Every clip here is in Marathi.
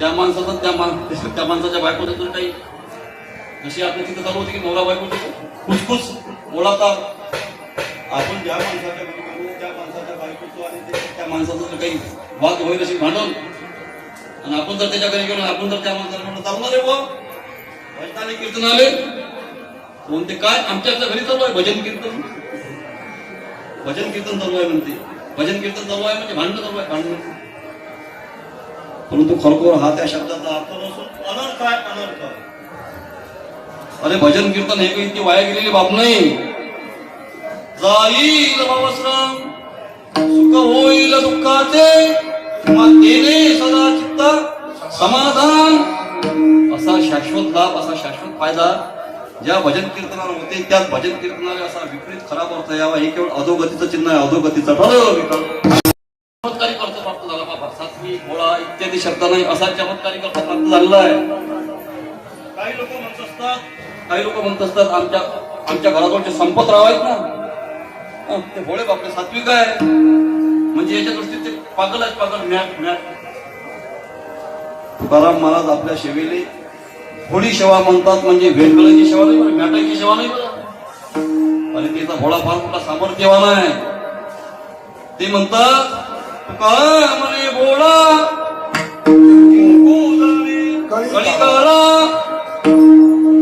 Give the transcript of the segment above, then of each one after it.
त्या माणसाचं त्या मान त्या माणसाच्या बायकोचं तर काही जशी आपल्या तिथं चालू होती की नवरा बायको खुसखुस बोलाता आपण ज्या माणसाच्या त्या माणसाच्या बायकोचं आणि त्या माणसाचं जर काही वाद होईल अशी भांडण. आणि आपण जर त्याच्या घरी गेलो आपण जर त्या माणसाला म्हणलं चालणार रे बुवा भजनाने कीर्तन आले. कोणते काय? आमच्या आता घरी चालू आहे भजन कीर्तन. भजन कीर्तन चालू आहे म्हणते. भजन कीर्तन चालू आहे म्हणजे भांडण चालू आहे भांडण. परंतु खरोखर हा त्या शब्दाचा अर्थ नसून अनर्थ आहे अनर्थ. अरे भजन कीर्तन हे काही इतकी वाया गेलेली बाब नाही. जाईल भावश्रम सुख होईल दुःखाचे. मग सदा चित्त समाधान. असा शाश्वत लाभ असा शाश्वत फायदा ज्या भजन कीर्तनाला होते त्याच भजन कीर्तनाला असा विपरीत खराब अर्थ यावा हे केवळ अधोगतीचं चिन्ह आहे. अधोगतीचं ठरव विकल चमत्कारिक अर्थ प्राप्त झाला सात्विक भोळा इत्यादी शब्द नाही असा चमत्कारिक प्राप्त झालेला आहे. काही लोक म्हणत असतात काही लोक म्हणत असतात आमच्या आमच्या घराजवळचे संपतराव आहेत ना ते भोळे बापरे सात्विक आहे. म्हणजे याच्या दृष्टीत ते पागल आहेत पागल मॅट मॅट तुकाराम महाराज आपल्या सेवेले भोळी सेवा म्हणतात म्हणजे भेंडकळाची सेवा नाही बरं मॅटाची सेवा नाही बरं. आणि त्याचा भोळा फार मोठा सामर्थ्यवान आहे. ते म्हणतात कलिकाला.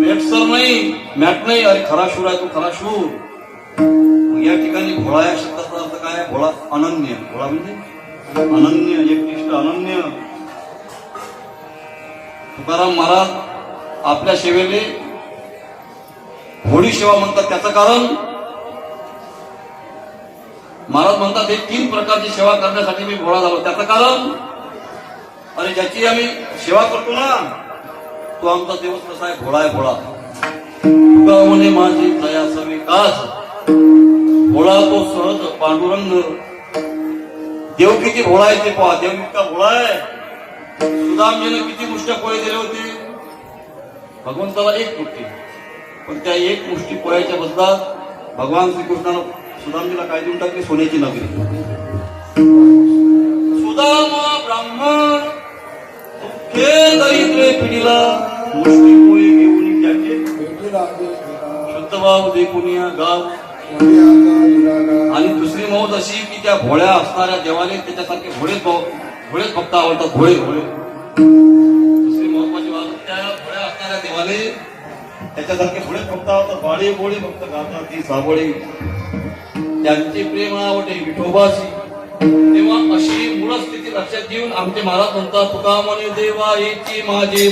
भेटसर नाही मॅट नाही अरे खरा शूर आहे तू खरा शूर या ठिकाणी भोळा या शब्दाचा अर्थ काय आहे? भोळा अनन्य. भोळा म्हणजे अनन्य एकनिष्ठ अनन्य. तुकाराम महाराज आपल्या सेवेले होळी सेवा म्हणतात. त्याचं कारण महाराज म्हणतात हे तीन प्रकारची सेवा करण्यासाठी मी भोळा झालो. त्याचं कारण? अरे ज्याची आम्ही सेवा करतो ना तो आमचा देवच कसा आहे? भोळा आहे भोळा म्हणे माझी दयाचा विकास. भोळा तो सहज पांडुरंग. देव किती भोळा आहे ते पहा. देव इतका भोळा आहे. सुदामजीने किती मुष्ट्या पोळे दिले होते? भगवंताला एक मुष्टी. पण त्या एक मुष्टी पोळ्याच्या बदलात भगवान श्रीकृष्णानं सुदामजीला काय देऊन टाकली सोन्याची नगरी सुदामा ब्राह्मण दुःखे दरिद्रे पिढीला मुष्टी पोळी घेऊन त्याचे. शुद्धभाव दे या गाव. आणि दुसरी मौत अशी की त्या भोळ्या असणाऱ्या देवाने त्याच्यासारखे भोळे भोळे फक्त आवडतात भोळे भोळे. दुसरी महत्वाची बाब त्या भोळ्या असणाऱ्या देवाने त्याच्यासारखे भोळे फक्त आवडतात बाळे भोळे फक्त गातात ती साबळे त्यांची प्रेम आवडे विठोबाशी तेव्हा अशी मूळ स्थिती लक्षात घेऊन आमचे महाराज म्हणतात तुका म्हणे देवा येची माझे